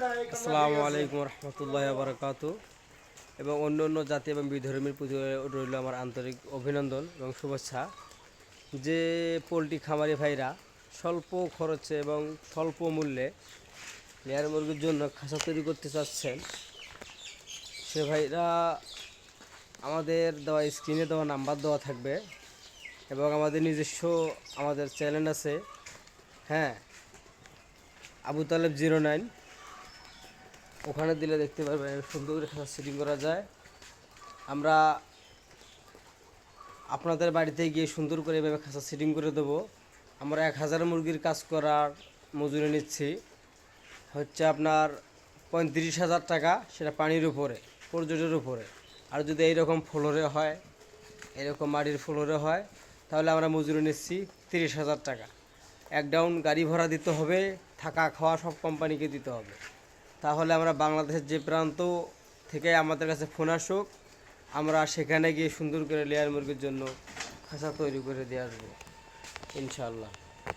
আসসালামু আলাইকুম রহমতুল্লাহ বারকাত এবং অন্য অন্য জাতি এবং বিধর্মীর প্রতি রইল আমার আন্তরিক অভিনন্দন এবং শুভেচ্ছা। যে পোলট্রি খামারি ভাইরা স্বল্প খরচে এবং স্বল্প মূল্যে লেয়ার মুরগির জন্য খাঁচা তৈরি করতে চাচ্ছেন, সে ভাইরা আমাদের দেওয়া স্ক্রিনে দেওয়া নাম্বার দেওয়া থাকবে এবং আমাদের নিজস্ব আমাদের চ্যানেল আছে। হ্যাঁ আবু তালেব জিরো নাইন ওখানে দিলে দেখতে পারবেন সুন্দর করে সেটিং করা যায়। আমরা আপনাদের বাড়িতে গিয়ে সুন্দর করে এভাবে খাঁচা সেটিং করে দেবো। আমরা এক হাজার মুরগির কাজ করার মজুরি নিচ্ছি। হচ্ছে আপনার পঁয়ত্রিশ হাজার টাকা, সেটা পানির উপরে পর্যটের উপরে। আর যদি এইরকম ফ্লোরে হয় এরকম মাটির ফ্লোরে হয়, তাহলে আমরা মজুরি নিচ্ছি তিরিশ হাজার টাকা। এক ডাউন গাড়ি ভাড়া দিতে হবে, থাকা খাওয়া সব কোম্পানিকে দিতে হবে। তাহলে আমরা বাংলাদেশের যে প্রান্ত থেকে আমাদের কাছে ফোন আসুক, আমরা সেখানে গিয়ে সুন্দর করে লেয়ার মুরগির জন্য খাঁচা তৈরি করে দিয়ে আসব, ইনশাআল্লাহ।